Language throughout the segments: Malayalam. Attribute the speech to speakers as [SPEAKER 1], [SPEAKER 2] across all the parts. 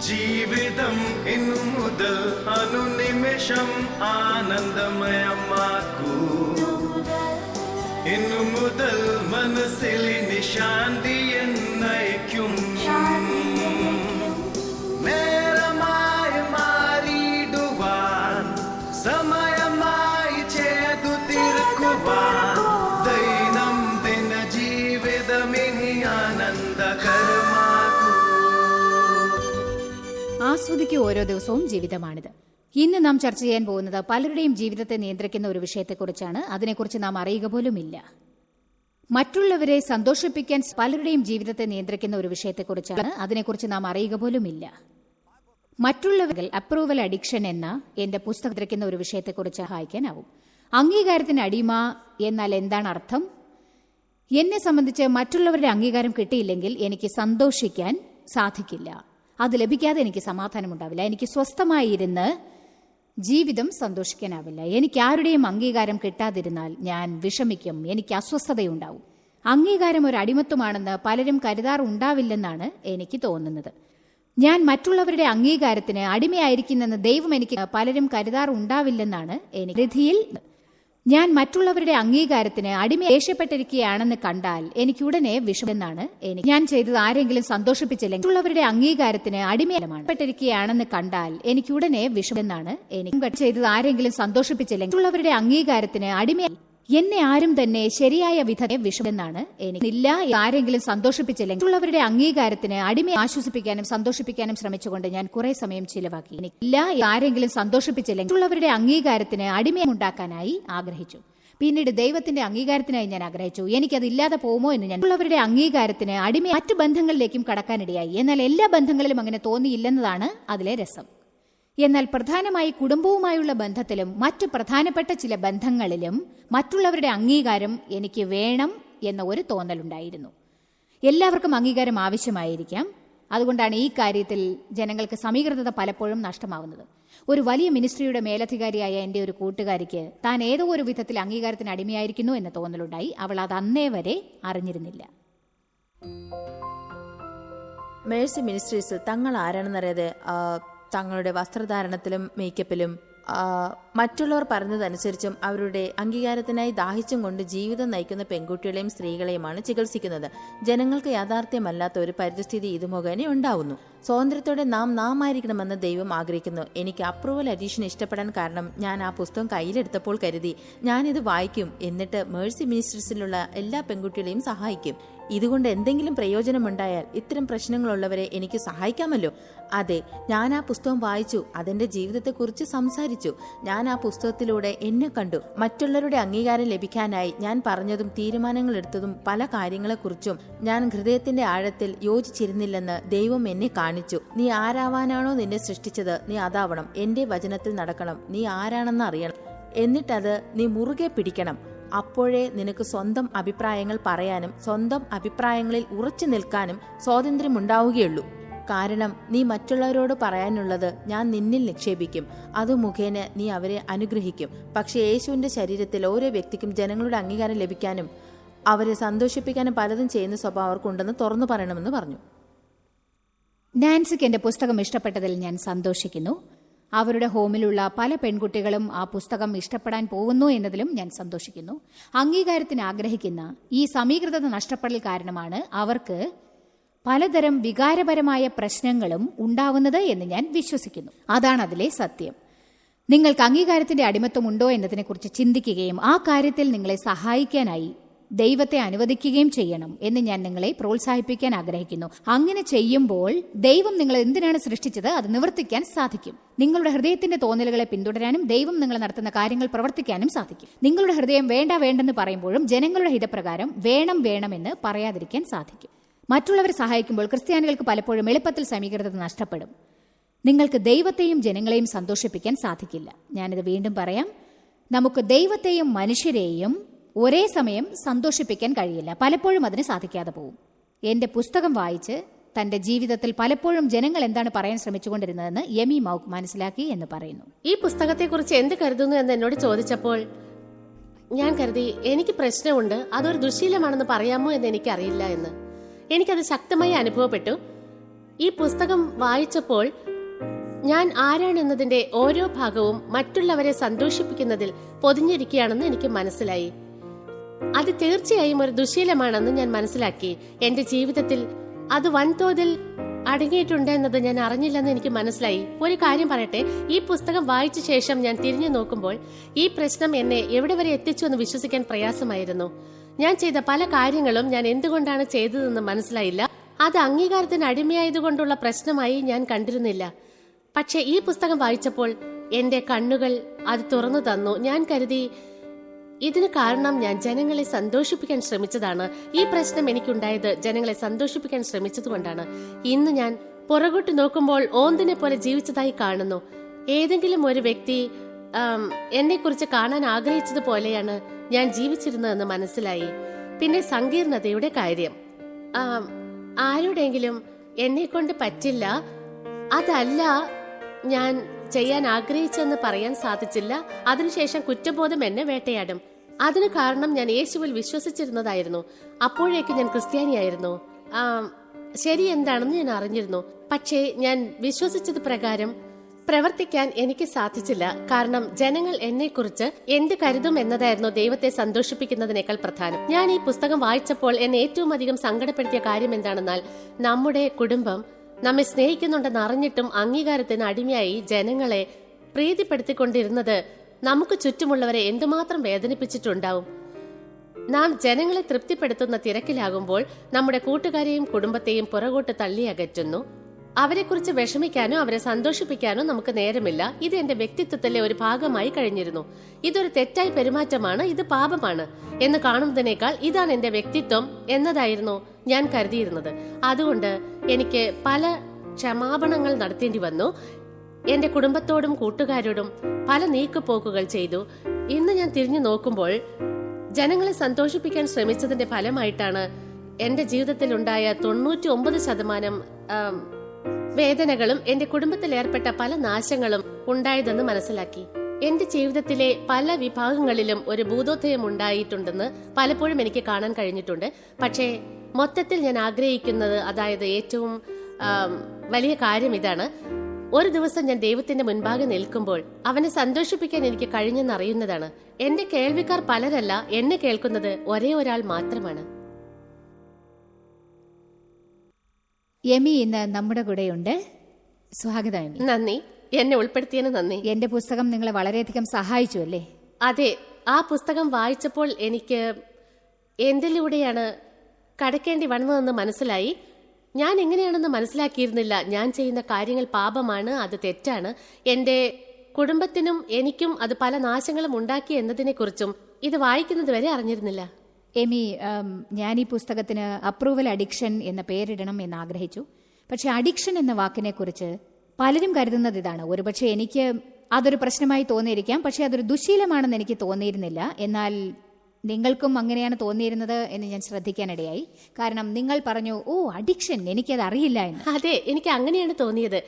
[SPEAKER 1] ജീവിതം ഇന്നു മുതൽ അനുനിമിഷം ആനന്ദമയമാക്കൂ ഇന്നു മുതൽ മനസ്സിൽ ഇനി ശാന്തി
[SPEAKER 2] ആസ്വദിക്കുക ഓരോ ദിവസവും ജീവിതമാണിത്. ഇന്ന് നാം ചർച്ച ചെയ്യാൻ പോകുന്നത് പലരുടെയും ജീവിതത്തെ നിയന്ത്രിക്കുന്ന ഒരു വിഷയത്തെക്കുറിച്ചാണ്. അതിനെക്കുറിച്ച് നാം അറിയുക പോലും ഇല്ല മറ്റുള്ളവരെ സന്തോഷിപ്പിക്കാൻ പലരുടെയും ജീവിതത്തെ നിയന്ത്രിക്കുന്ന ഒരു വിഷയത്തെക്കുറിച്ചാണ്. അതിനെക്കുറിച്ച് നാം അറിയുക പോലും ഇല്ല മറ്റുള്ളവരിൽ അപ്രൂവൽ അഡിക്ഷൻ എന്ന എന്റെ പുസ്തകം നിയന്ത്രിക്കുന്ന ഒരു വിഷയത്തെക്കുറിച്ച് സഹായിക്കാനാവും. അംഗീകാരത്തിന് അടിമ എന്നാൽ എന്താണ് അർത്ഥം? എന്നെ സംബന്ധിച്ച് മറ്റുള്ളവരുടെ അംഗീകാരം കിട്ടിയില്ലെങ്കിൽ എനിക്ക് സന്തോഷിക്കാൻ സാധിക്കില്ല. അത് ലഭിക്കാതെ എനിക്ക് സമാധാനമുണ്ടാവില്ല. എനിക്ക് സ്വസ്ഥമായി ഇരുന്ന് ജീവിതം സന്തോഷിക്കാനാവില്ല. എനിക്ക് ആരുടെയും അംഗീകാരം കിട്ടാതിരുന്നാൽ ഞാൻ വിഷമിക്കും. എനിക്ക് അസ്വസ്ഥതയുണ്ടാവും. അംഗീകാരം ഒരു അടിമത്വമാണെന്ന് പലരും കരുതാറുണ്ടാവില്ലെന്നാണ് എനിക്ക് തോന്നുന്നത്. ഞാൻ മറ്റുള്ളവരുടെ അംഗീകാരത്തിന് അടിമയായിരിക്കുന്നെന്ന് ദൈവം എനിക്ക് പലരും കരുതാറുണ്ടാവില്ലെന്നാണ് എനിക്ക് രഥിയിൽ ഞാൻ മറ്റുള്ളവരുടെ അംഗീകാരത്തിന് അടിമ ദേഷ്യപ്പെട്ടിരിക്കുകയാണെന്ന് കണ്ടാൽ എനിക്ക് ഉടനെ വിഷമെന്നാണ് എനിക്ക്. ഞാൻ ചെയ്തത് ആരെങ്കിലും സന്തോഷിപ്പിച്ചില്ലെങ്കിൽ മറ്റുള്ളവരുടെ അംഗീകാരത്തിന് അടിമപ്പെട്ടിരിക്കുകയാണെന്ന് കണ്ടാൽ എനിക്ക് ഉടനെ വിഷമെന്നാണ് എനിക്ക്. ചെയ്തത് ആരെങ്കിലും സന്തോഷിപ്പിച്ചില്ലെങ്കിൽ മറ്റുള്ളവരുടെ അംഗീകാരത്തിന് അടിമ എന്നെ ആരും തന്നെ ശരിയായ വിധത്തെ വിഷമെന്നാണ് എനിക്കില്ല ആരെങ്കിലും സന്തോഷിപ്പിച്ചില്ലെങ്കിൽ ഉള്ളവരുടെ അംഗീകാരത്തിന് അടിമ ആശ്വസിപ്പിക്കാനും സന്തോഷിപ്പിക്കാനും ശ്രമിച്ചുകൊണ്ട് ഞാൻ കുറെ സമയം ചിലവാക്കി. എനിക്കില്ല ആരെങ്കിലും സന്തോഷിപ്പിച്ചില്ലെങ്കിൽ ഉള്ളവരുടെ അംഗീകാരത്തിന് അടിമയുണ്ടാക്കാനായി ആഗ്രഹിച്ചു. പിന്നീട് ദൈവത്തിന്റെ അംഗീകാരത്തിനായി ഞാൻ ആഗ്രഹിച്ചു. എനിക്കത് ഇല്ലാതെ പോകുമോ എന്ന് ഞാൻ ഉള്ളവരുടെ അംഗീകാരത്തിന് അടിമ മറ്റു ബന്ധങ്ങളിലേക്കും കടക്കാനിടയായി എന്നാൽ എല്ലാ ബന്ധങ്ങളിലും അങ്ങനെ തോന്നിയില്ലെന്നതാണ് അതിലെ രസം. എന്നാൽ പ്രധാനമായി കുടുംബവുമായുള്ള ബന്ധത്തിലും മറ്റു പ്രധാനപ്പെട്ട ചില ബന്ധങ്ങളിലും മറ്റുള്ളവരുടെ അംഗീകാരം എനിക്ക് വേണം എന്ന ഒരു തോന്നലുണ്ടായിരുന്നു. എല്ലാവർക്കും അംഗീകാരം ആവശ്യമായിരിക്കാം. അതുകൊണ്ടാണ് ഈ കാര്യത്തിൽ ജനങ്ങൾക്ക് സമീകൃതത പലപ്പോഴും നഷ്ടമാവുന്നത്. ഒരു വലിയ മിനിസ്ട്രിയുടെ മേലധികാരിയായ എന്റെ ഒരു കൂട്ടുകാരിക്ക് താൻ ഏതോ ഒരു വിധത്തിൽ അംഗീകാരത്തിന് അടിമയായിരിക്കുന്നു എന്ന തോന്നലുണ്ടായി. അവൾ അത് അന്നേ വരെ അറിഞ്ഞിരുന്നില്ല.
[SPEAKER 3] മേഴ്സി മിനിസ്ട്രീസ് തങ്ങൾ ആരാണെന്നറിയാതെ തങ്ങളുടെ വസ്ത്രധാരണത്തിലും മേക്കപ്പിലും മറ്റുള്ളവർ പറഞ്ഞതനുസരിച്ചും അവരുടെ അംഗീകാരത്തിനായി ദാഹിച്ചും കൊണ്ട് ജീവിതം നയിക്കുന്ന പെൺകുട്ടികളെയും സ്ത്രീകളെയുമാണ് ചികിത്സിക്കുന്നത്. ജനങ്ങൾക്ക് യാഥാർത്ഥ്യമല്ലാത്ത ഒരു പരിതസ്ഥിതി ഇത് മുഖേന ഉണ്ടാവുന്നു. സ്വാതന്ത്ര്യത്തോടെ നാം നാം ആയിരിക്കണമെന്ന് ദൈവം ആഗ്രഹിക്കുന്നു. എനിക്ക് അപ്രൂവൽ അഡീഷൻ ഇഷ്ടപ്പെടാൻ കാരണം ഞാൻ ആ പുസ്തകം കയ്യിലെടുത്തപ്പോൾ കരുതി ഞാനിത് വായിക്കും എന്നിട്ട് മേഴ്സി മിനിസ്റ്റേഴ്സിലുള്ള എല്ലാ പെൺകുട്ടികളെയും സഹായിക്കും. ഇതുകൊണ്ട് എന്തെങ്കിലും പ്രയോജനമുണ്ടായാൽ ഇത്തരം പ്രശ്നങ്ങളുള്ളവരെ എനിക്ക് സഹായിക്കാമല്ലോ. അതെ ഞാൻ ആ പുസ്തകം വായിച്ചു അതെന്റെ ജീവിതത്തെക്കുറിച്ച് സംസാരിച്ചു. ഞാൻ ആ പുസ്തകത്തിലൂടെ എന്നെ കണ്ടു. മറ്റുള്ളവരുടെ അംഗീകാരം ലഭിക്കാനായി ഞാൻ പറഞ്ഞതും തീരുമാനങ്ങൾ എടുത്തതും പല കാര്യങ്ങളെക്കുറിച്ചും ഞാൻ ഹൃദയത്തിന്റെ ആഴത്തിൽ യോജിച്ചിരുന്നില്ലെന്ന് ദൈവം എന്നെ കാണിച്ചു. നീ ആരാവാനാണോ നിന്നെ സൃഷ്ടിച്ചത്? നീ അതാവണം. എന്റെ വചനത്തിൽ നടക്കണം. നീ ആരാണെന്ന് അറിയണം. എന്നിട്ടത് നീ മുറുകെ പിടിക്കണം. അപ്പോഴേ നിനക്ക് സ്വന്തം അഭിപ്രായങ്ങൾ പറയാനും സ്വന്തം അഭിപ്രായങ്ങളിൽ ഉറച്ചു നിൽക്കാനും സ്വാതന്ത്ര്യമുണ്ടാവുകയുള്ളൂ. കാരണം നീ മറ്റുള്ളവരോട് പറയാനുള്ളത് ഞാൻ നിന്നിൽ നിക്ഷേപിക്കും. അത് മുഖേന നീ അവരെ അനുഗ്രഹിക്കും. പക്ഷേ യേശുവിന്റെ ശരീരത്തിൽ ഓരോ വ്യക്തിക്കും ജനങ്ങളുടെ അംഗീകാരം ലഭിക്കാനും അവരെ സന്തോഷിപ്പിക്കാനും പലതും ചെയ്യുന്ന സ്വഭാവം അവർക്കുണ്ടെന്ന് തുറന്നു പറയണമെന്ന് പറഞ്ഞു.
[SPEAKER 2] നാൻസിക്ക് എന്റെ പുസ്തകം ഇഷ്ടപ്പെട്ടതിൽ ഞാൻ സന്തോഷിക്കുന്നു. അവരുടെ ഹോമിലുള്ള പല പെൺകുട്ടികളും ആ പുസ്തകം ഇഷ്ടപ്പെടാൻ പോകുന്നു എന്നതിലും ഞാൻ സന്തോഷിക്കുന്നു. അംഗീകാരത്തിന് ആഗ്രഹിക്കുന്ന ഈ സമീകൃതത നഷ്ടപ്പെടൽ കാരണമാണ് അവർക്ക് പലതരം വികാരപരമായ പ്രശ്നങ്ങളും ഉണ്ടാവുന്നത് എന്ന് ഞാൻ വിശ്വസിക്കുന്നു. അതാണ് അതിലെ സത്യം. നിങ്ങൾക്ക് അംഗീകാരത്തിന്റെ അടിമത്വം ഉണ്ടോ എന്നതിനെക്കുറിച്ച് ചിന്തിക്കുകയും ആ കാര്യത്തിൽ നിങ്ങളെ സഹായിക്കാനായി ദൈവത്തെ അനുവദിക്കുകയും ചെയ്യണം എന്ന് ഞാൻ നിങ്ങളെ പ്രോത്സാഹിപ്പിക്കാൻ ആഗ്രഹിക്കുന്നു. അങ്ങനെ ചെയ്യുമ്പോൾ ദൈവം നിങ്ങൾ എന്തിനാണ് സൃഷ്ടിച്ചത്? അത് നിവർത്തിക്കാൻ സാധിക്കും. നിങ്ങളുടെ ഹൃദയത്തിന്റെ തോന്നലുകളെ പിന്തുടരാനും ദൈവം നിങ്ങൾ നടത്തുന്ന കാര്യങ്ങൾ പ്രവർത്തിക്കാനും സാധിക്കും. നിങ്ങളുടെ ഹൃദയം വേണ്ട വേണ്ടെന്ന് പറയുമ്പോഴും ജനങ്ങളുടെ ഹിതപ്രകാരം വേണം വേണമെന്ന് പറയാതിരിക്കാൻ സാധിക്കും. മറ്റുള്ളവരെ സഹായിക്കുമ്പോൾ ക്രിസ്ത്യാനികൾക്ക് പലപ്പോഴും എളുപ്പത്തിൽ സമീകൃതത നഷ്ടപ്പെടും. നിങ്ങൾക്ക് ദൈവത്തെയും ജനങ്ങളെയും സന്തോഷിപ്പിക്കാൻ സാധിക്കില്ല. ഞാനിത് വീണ്ടും പറയാം. നമുക്ക് ദൈവത്തെയും മനുഷ്യരെയും ഒരേ സമയം സന്തോഷിപ്പിക്കാൻ കഴിയില്ല. പലപ്പോഴും അതിന് സാധിക്കാതെ പോകും എന്റെ പുസ്തകം വായിച്ച് തന്റെ ജീവിതത്തിൽ പലപ്പോഴും ജനങ്ങൾ എന്താണ് പറയാൻ ശ്രമിച്ചുകൊണ്ടിരുന്നതെന്ന് യമി മൗക്ക് മനസ്സിലാക്കി എന്ന് പറയുന്നു.
[SPEAKER 4] ഈ പുസ്തകത്തെക്കുറിച്ച് എന്ത് കരുതുന്നു എന്ന് എന്നോട് ചോദിച്ചപ്പോൾ ഞാൻ കരുതി എനിക്ക് പ്രശ്നമുണ്ട് അതൊരു ദുശീലമാണെന്ന് പറയാമോ എന്ന് എനിക്കറിയില്ല എന്ന്. എനിക്കത് ശക്തമായി അനുഭവപ്പെട്ടു. ഈ പുസ്തകം വായിച്ചപ്പോൾ ഞാൻ ആരാണെന്നതിന്റെ ഓരോ ഭാഗവും മറ്റുള്ളവരെ സന്തോഷിപ്പിക്കുന്നതിൽ പൊതിഞ്ഞിരിക്കുകയാണെന്ന് എനിക്ക് മനസ്സിലായി. അത് തീർച്ചയായും ഒരു ദുശീലമാണെന്ന് ഞാൻ മനസ്സിലാക്കി. എന്റെ ജീവിതത്തിൽ അത് വൻതോതിൽ അടങ്ങിയിട്ടുണ്ട് എന്നത് ഞാൻ അറിഞ്ഞില്ലെന്ന് എനിക്ക് മനസ്സിലായി. ഒരു കാര്യം പറയട്ടെ ഈ പുസ്തകം വായിച്ച ശേഷം ഞാൻ തിരിഞ്ഞു നോക്കുമ്പോൾ ഈ പ്രശ്നം എന്നെ എവിടെ വരെ എത്തിച്ചു എന്ന് വിശ്വസിക്കാൻ പ്രയാസമായിരുന്നു. ഞാൻ ചെയ്ത പല കാര്യങ്ങളും ഞാൻ എന്തുകൊണ്ടാണ് ചെയ്തതെന്ന് മനസ്സിലായില്ല. അത് അംഗീകാരത്തിന് അടിമയായതുകൊണ്ടുള്ള പ്രശ്നമായി ഞാൻ കണ്ടിരുന്നില്ല. പക്ഷെ ഈ പുസ്തകം വായിച്ചപ്പോൾ എന്റെ കണ്ണുകൾ അത് തുറന്നു തന്നു. ഞാൻ കരുതി ഇതിന് കാരണം ഞാൻ ജനങ്ങളെ സന്തോഷിപ്പിക്കാൻ ശ്രമിച്ചതാണ്. ഈ പ്രശ്നം എനിക്കുണ്ടായത് ജനങ്ങളെ സന്തോഷിപ്പിക്കാൻ ശ്രമിച്ചതുകൊണ്ടാണ്. ഇന്ന് ഞാൻ പുറകോട്ട് നോക്കുമ്പോൾ ഓന്തിനെ പോലെ ജീവിച്ചതായി കാണുന്നു. ഏതെങ്കിലും ഒരു വ്യക്തി എന്നെക്കുറിച്ച് കാണാൻ ആഗ്രഹിച്ചതുപോലെയാണ് ഞാൻ ജീവിച്ചിരുന്നതെന്ന് മനസ്സിലായി. പിന്നെ സങ്കീർണതയുടെ കാര്യം. ആരുടെങ്കിലും എന്നെ കൊണ്ട് പറ്റില്ല. അതല്ല ഞാൻ ചെയ്യാൻ ആഗ്രഹിച്ചെന്ന് പറയാൻ സാധിച്ചില്ല. അതിനുശേഷം കുറ്റബോധം എന്നെ വേട്ടയാടും. അതിന് കാരണം ഞാൻ യേശുവിൽ വിശ്വസിച്ചിരുന്നതായിരുന്നു. അപ്പോഴേക്ക് ഞാൻ ക്രിസ്ത്യാനിയായിരുന്നു. ശരി എന്താണെന്ന് ഞാൻ അറിഞ്ഞിരുന്നു. പക്ഷേ ഞാൻ വിശ്വസിച്ചത് പ്രകാരം പ്രവർത്തിക്കാൻ എനിക്ക് സാധിച്ചില്ല. കാരണം ജനങ്ങൾ എന്നെക്കുറിച്ച് എന്ത് കരുതും എന്നതായിരുന്നു ദൈവത്തെ സന്തോഷിപ്പിക്കുന്നതിനേക്കാൾ പ്രധാനം. ഞാൻ ഈ പുസ്തകം വായിച്ചപ്പോൾ എന്നെ ഏറ്റവും അധികം സങ്കടപ്പെടുത്തിയ കാര്യം എന്താണെന്നാൽ നമ്മുടെ കുടുംബം നമ്മെ സ്നേഹിക്കുന്നുണ്ടെന്ന് അറിഞ്ഞിട്ടും അംഗീകാരത്തിന് അടിമയായി ജനങ്ങളെ പ്രീതിപ്പെടുത്തിക്കൊണ്ടിരുന്നത് നമുക്ക് ചുറ്റുമുള്ളവരെ എന്തുമാത്രം വേദനിപ്പിച്ചിട്ടുണ്ടാവും? നാം ജനങ്ങളെ തൃപ്തിപ്പെടുത്തുന്ന തിരക്കിലാകുമ്പോൾ നമ്മുടെ കൂട്ടുകാരെയും കുടുംബത്തെയും പുറകോട്ട് തള്ളി അകറ്റുന്നു അവരെക്കുറിച്ച് വിഷമിക്കാനോ അവരെ സന്തോഷിപ്പിക്കാനോ നമുക്ക് നേരമില്ല. ഇത് എന്റെ വ്യക്തിത്വത്തിലെ ഒരു ഭാഗമായി കഴിഞ്ഞിരുന്നു. ഇതൊരു തെറ്റായ പെരുമാറ്റമാണ് ഇത് പാപമാണ് എന്ന് കാണുന്നതിനേക്കാൾ ഇതാണ് എന്റെ വ്യക്തിത്വം എന്നതായിരുന്നു ഞാൻ കരുതിയിരുന്നത്. അതുകൊണ്ട് എനിക്ക് പല ക്ഷമാപണങ്ങൾ നടത്തേണ്ടി വന്നു. എന്റെ കുടുംബത്തോടും കൂട്ടുകാരോടും പല നീക്കുപോക്കുകൾ ചെയ്തു. ഇന്ന് ഞാൻ തിരിഞ്ഞു നോക്കുമ്പോൾ ജനങ്ങളെ സന്തോഷിപ്പിക്കാൻ ശ്രമിച്ചതിന്റെ ഫലമായിട്ടാണ് എന്റെ ജീവിതത്തിൽ ഉണ്ടായ തൊണ്ണൂറ്റി ഒമ്പത് ശതമാനം വേദനകളും എന്റെ കുടുംബത്തിൽ ഏർപ്പെട്ട പല നാശങ്ങളും ഉണ്ടായതെന്ന് മനസ്സിലാക്കി. എന്റെ ജീവിതത്തിലെ പല വിഭാഗങ്ങളിലും ഒരു ഭൂതോദയം ഉണ്ടായിട്ടുണ്ടെന്ന് പലപ്പോഴും എനിക്ക് കാണാൻ കഴിഞ്ഞിട്ടുണ്ട്. പക്ഷേ മൊത്തത്തിൽ ഞാൻ ആഗ്രഹിക്കുന്നത് അതായത് ഏറ്റവും വലിയ കാര്യം ഇതാണ്. ഒരു ദിവസം ഞാൻ ദൈവത്തിന്റെ മുൻപാകെ നിൽക്കുമ്പോൾ അവനെ സന്തോഷിപ്പിക്കാൻ എനിക്ക് കഴിഞ്ഞെന്ന് അറിയുന്നതാണ്. എന്റെ കേൾവിക്കാർ പലരല്ല എന്നെ കേൾക്കുന്നത് ഒരേ ഒരാൾ മാത്രമാണ്.
[SPEAKER 2] എമി ഇന്ന് നമ്മുടെ കൂടെയുണ്ട്. സ്വാഗതം
[SPEAKER 4] നന്ദി. എന്നെ ഉൾപ്പെടുത്തിയതിന് നന്ദി.
[SPEAKER 2] എന്റെ പുസ്തകം നിങ്ങളെ വളരെയധികം സഹായിച്ചു അല്ലേ?
[SPEAKER 4] അതെ ആ പുസ്തകം വായിച്ചപ്പോൾ എനിക്ക് എന്തിലൂടെയാണ് കടക്കേണ്ടി വന്നതെന്ന് മനസ്സിലായി. ഞാൻ എങ്ങനെയാണെന്ന് മനസ്സിലാക്കിയിരുന്നില്ല. ഞാൻ ചെയ്യുന്ന കാര്യങ്ങൾ പാപമാണ് അത് തെറ്റാണ്. എന്റെ കുടുംബത്തിനും എനിക്കും അത് പല നാശങ്ങളും ഉണ്ടാക്കി എന്നതിനെക്കുറിച്ചും ഇത് വായിക്കുന്നത് വരെ അറിഞ്ഞിരുന്നില്ല.
[SPEAKER 2] എമി ഞാൻ ഈ പുസ്തകത്തിന് അപ്രൂവൽ അഡിക്ഷൻ എന്ന പേരിടണം എന്ന് ആഗ്രഹിച്ചു. പക്ഷെ അഡിക്ഷൻ എന്ന വാക്കിനെ കുറിച്ച് പലരും കരുതുന്നത് ഇതാണ്. ഒരുപക്ഷെ എനിക്ക് അതൊരു പ്രശ്നമായി തോന്നിയിരിക്കാം. പക്ഷെ അതൊരു ദുശീലമാണെന്ന് എനിക്ക് തോന്നിയിരുന്നില്ല. എന്നാൽ നിങ്ങൾക്കും അങ്ങനെയാണ് തോന്നിയിരുന്നത് എന്ന് ഞാൻ ശ്രദ്ധിക്കാനിടയായി. കാരണം നിങ്ങൾ പറഞ്ഞു ഓ അഡിക്ഷൻ എനിക്കത് അറിയില്ല എന്ന്.
[SPEAKER 4] അതെ എനിക്ക് അങ്ങനെയാണ് തോന്നിയത്.